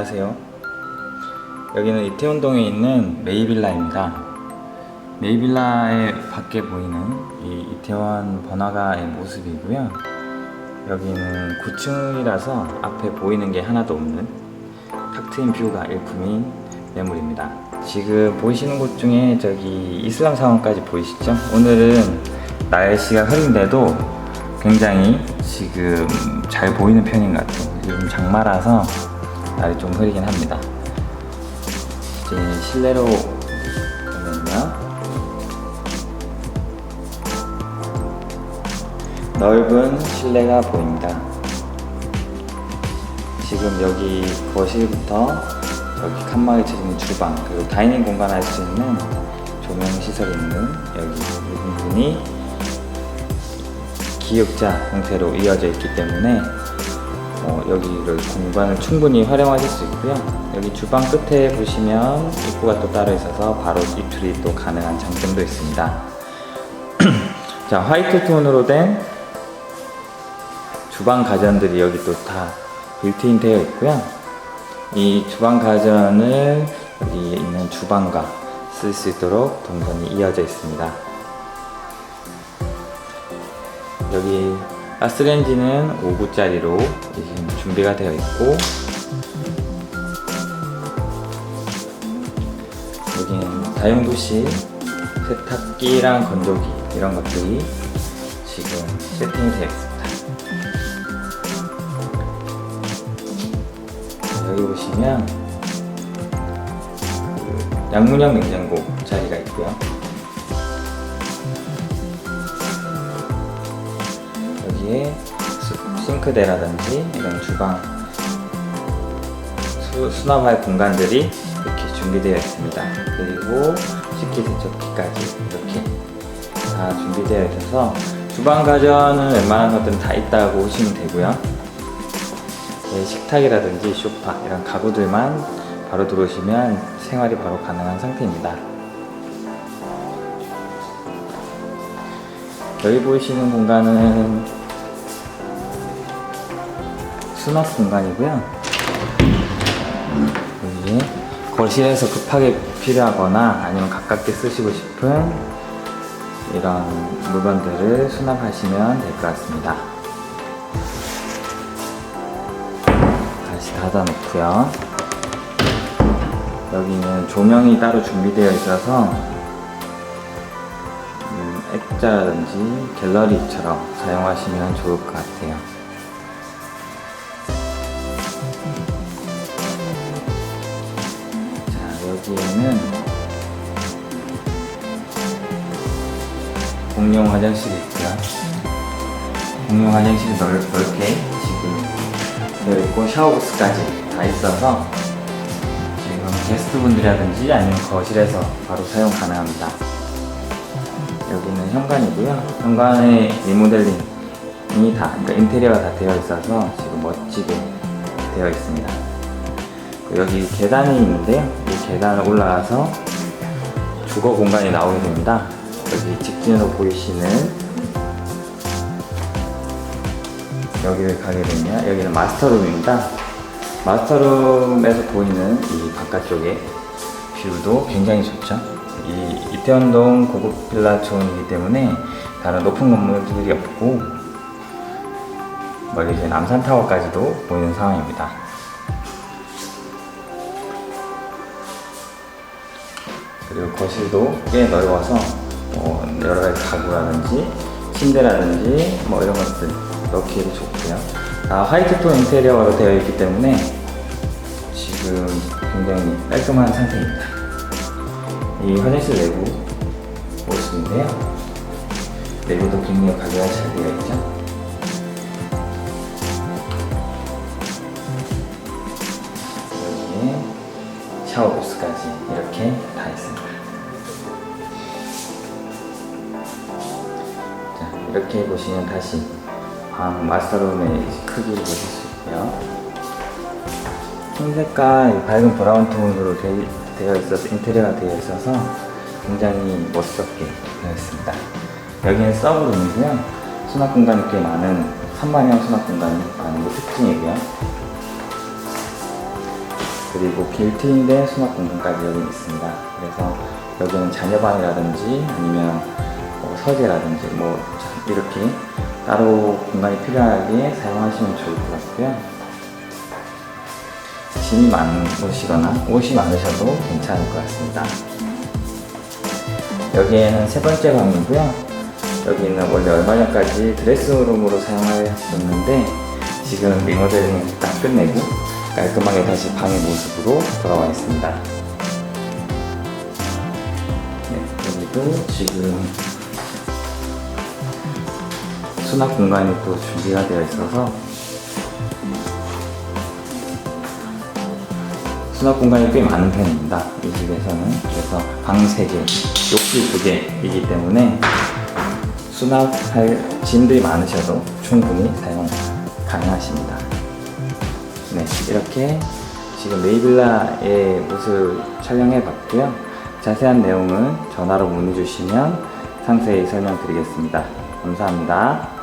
안녕하세요. 여기는 이태원동에 있는 메이빌라입니다. 메이빌라의 밖에 보이는 이 이태원 번화가의 모습이고요. 여기는 9층이라서 앞에 보이는 게 하나도 없는 탁 트인 뷰가 일품인 매물입니다. 지금 보이시는 곳 중에 저기 이슬람 사원까지 보이시죠? 오늘은 날씨가 흐린데도 굉장히 지금 잘 보이는 편인 것 같아요. 요즘 장마라서 날이 좀 흐리긴 합니다. 이제 실내로 보면요. 넓은 실내가 보입니다. 지금 여기 거실부터 여기 칸막이 쳐진 주방 그리고 다이닝 공간 할 수 있는 조명 시설이 있는 여기 이 부분이 기역자 형태로 이어져 있기 때문에 어, 여기를 공간을 충분히 활용하실 수 있고요. 여기 주방 끝에 보시면 입구가 또 따로 있어서 바로 입출이 또 가능한 장점도 있습니다. 자, 화이트 톤으로 된 주방 가전들이 여기 또 다 빌트인 되어 있고요. 이 주방 가전을 여기 있는 주방과 쓸 수 있도록 동선이 이어져 있습니다. 여기 가스레인지는 5구짜리로 지금 준비가 되어 있고 여기는 다용도실 세탁기랑 건조기 이런 것들이 지금 세팅이 되어 있습니다. 여기 보시면 그 양문형 냉장고 자리가 있고요. 여기에 수- 싱크대라든지 이런 주방 수, 수납할 공간들이 이렇게 준비되어 있습니다. 그리고 식기 세척기까지 이렇게 다 준비되어 있어서 주방 가전은 웬만한 것들은 다 있다고 보시면 되고요. 네, 식탁이라든지 소파 이런 가구들만 바로 들어오시면 생활이 바로 가능한 상태입니다. 여기 보이시는 공간은 수납 공간이고요. 여기에 거실에서 급하게 필요하거나 아니면 가깝게 쓰시고 싶은 이런 물건들을 수납하시면 될 것 같습니다. 다시 닫아놓고요. 여기는 조명이 따로 준비되어 있어서 음, 액자라든지 갤러리처럼 사용하시면 좋을 것 같아요. 공용 화장실이 있고요. 공용 화장실이 넓, 넓게 지금 되어 있고 샤워부스까지 다 있어서 지금 게스트분들이라든지 아니면 거실에서 바로 사용 가능합니다. 여기는 현관이고요. 현관에 리모델링이 다, 그러니까 인테리어가 다 되어 있어서 지금 멋지게 되어 있습니다. 그리고 여기 계단이 있는데요. 이 계단을 올라가서 주거 공간이 나오게 됩니다. 여기 직진으로 보이시는 여기를 가게 되면 여기는 마스터룸입니다. 마스터룸에서 보이는 이 바깥쪽의 뷰도 굉장히 좋죠. 이 이태원동 고급 빌라촌이기 때문에 다른 높은 건물들이 없고 멀리 이제 남산타워까지도 보이는 상황입니다. 그리고 거실도 꽤 넓어서 뭐 여러 가지 가구라든지 침대라든지 뭐 이런 것들 넣기에도 좋고요. 다 화이트톤 인테리어로 되어 있기 때문에 지금 굉장히 깔끔한 상태입니다. 이 화장실 내부 모습인데요. 내부도 굉장히 잘 되어 있죠. 샤워 부스까지 이렇게 다 있습니다. 이렇게 보시면 다시 방 마스터룸의 크기를 보실 수 있고요. 흰색과 이 밝은 브라운 톤으로 되, 되어 있어서 인테리어가 되어 있어서 굉장히 멋스럽게 되어 있습니다. 여기는 서브룸이고요. 수납 공간이 꽤 많은 한반형 수납 공간이 많은 게 특징이고요. 그리고 빌트인된 수납 공간까지 여기 있습니다. 그래서 여기는 자녀방이라든지 아니면 뭐 서재라든지 뭐 이렇게 따로 공간이 필요하게 사용하시면 좋을 것 같고요. 짐이 많으시거나 옷이 많으셔도 괜찮을 것 같습니다. 여기에는 세 번째 방이고요. 여기는 원래 얼마 전까지 드레스룸으로 사용하였었는데 지금 리모델링 딱 끝내고 깔끔하게 다시 방의 모습으로 돌아와 있습니다. 네, 여기도 지금 수납 공간이 또 준비가 되어 있어서 수납 공간이 꽤 많은 편입니다. 이 집에서는 그래서 방 3개, 욕실 2개이기 때문에 수납할 짐들이 많으셔도 충분히 사용 가능하십니다. 네, 이렇게 지금 메이빌라의 모습 촬영해 봤고요. 자세한 내용은 전화로 문의 주시면 상세히 설명드리겠습니다. 감사합니다.